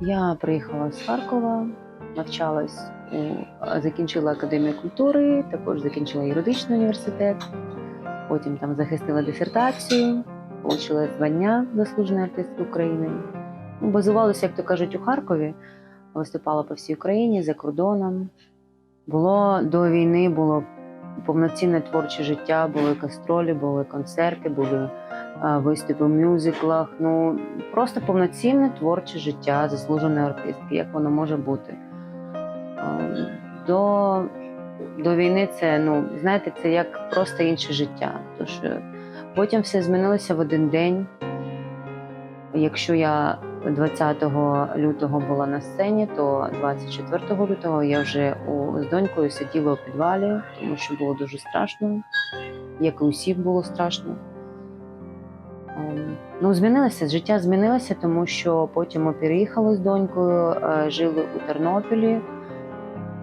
Я приїхала з Харкова, навчалась закінчила академію культури, також закінчила юридичний університет. Потім там захистила дисертацію, отримала звання заслуженої артистки України. Ну, Базувалася, як то кажуть, у Харкові, виступала по всій Україні за кордоном. Було до війни було повноцінне творче життя, були гастролі, були концерти, були виступи в мюзиклах. Ну просто повноцінне творче життя заслуженої артистки, як воно може бути. До, до війни це, ну, знаєте, це як просто інше життя. Тож е, потім все змінилося в один день. Якщо я 20 лютого була на сцені, то 24 лютого я вже у, з донькою сиділа у підвалі, тому що було дуже страшно, як і усім було страшно. Ну, змінилося, життя змінилося, тому що потім ми переїхали з донькою, е, жили у Тернополі.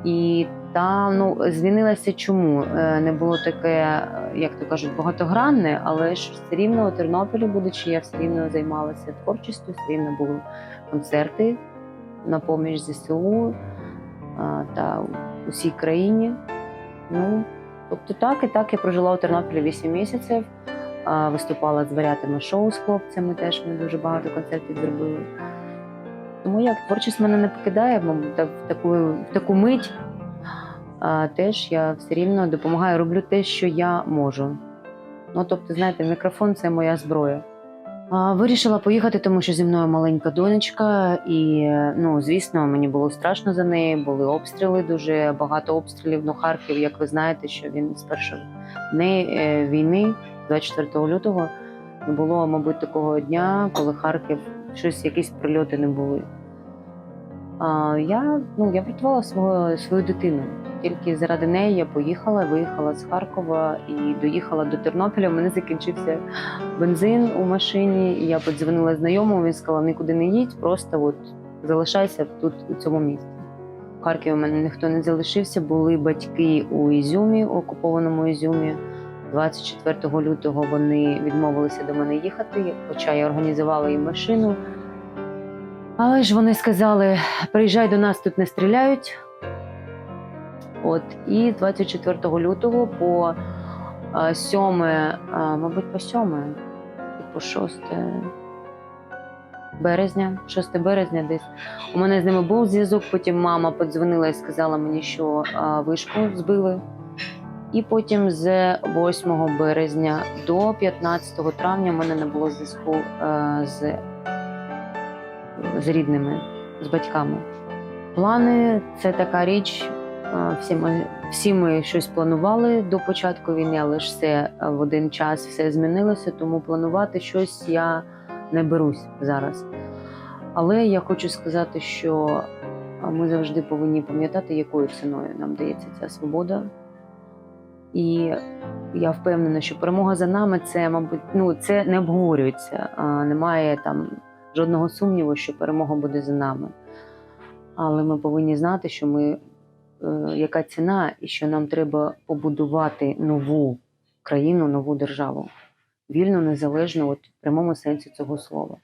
І там ну, змінилося чому? Е, Не було таке, е, як то кажуть, багатогранне, але ж все рівно у Тернополі, будучи, я все рівно займалася творчістю, все рівно були концерти на поміж ЗСУ та усій країні. Ну, тобто так і так я прожила у Тернополі 8 місяців, виступала з варятами шоу з хлопцями, теж ми дуже багато концертів зробили. Тому як творчість мене не покидає, мабуть, в таку, в таку мить а, теж я все рівно допомагаю, роблю те, що я можу. Ну, тобто, знаєте, мікрофон це моя зброя. А, Вирішила поїхати, тому що зі мною маленька донечка, і ну, звісно, мені було страшно за неї. Були обстріли, дуже багато обстрілів. Ну, Харків, як ви знаєте, що він з першого дня е, війни, 24 лютого, не було, мабуть, такого дня, коли Харків щось, якісь прильоти не були. А, я, ну, я врятувала свого, свою дитину. Тільки заради неї я поїхала, виїхала з Харкова і доїхала до Тернополя. У мене закінчився бензин у машині. І я подзвонила знайомому. Він сказав: нікуди не їдь, просто от залишайся тут у цьому місці. В Харкові у мене ніхто не залишився. Були батьки у Ізюмі, у окупованому Ізюмі. 24 лютого вони відмовилися до мене їхати, хоча я організувала їм машину. Але ж вони сказали: приїжджай до нас, тут не стріляють. От, і 24 лютого по а, 7, мабуть, по 7, по 6 березня, 6 березня десь. У мене з ними був зв'язок, потім мама подзвонила і сказала мені, що вишку збили. І потім з 8 березня до 15 травня в мене не було зв'язку е, з, з рідними, з батьками. Плани це така річ. е, Всі ми, всі ми щось планували до початку війни, але ж все в один час все змінилося, тому планувати щось я не берусь зараз. Але я хочу сказати, що ми завжди повинні пам'ятати, якою ціною нам дається ця свобода. І я впевнена, що перемога за нами це, мабуть, ну це не обговорюється. Немає там жодного сумніву, що перемога буде за нами. Але ми повинні знати, що ми е, яка ціна, і що нам треба побудувати нову країну, нову державу, вільну, незалежну, от в прямому сенсі цього слова.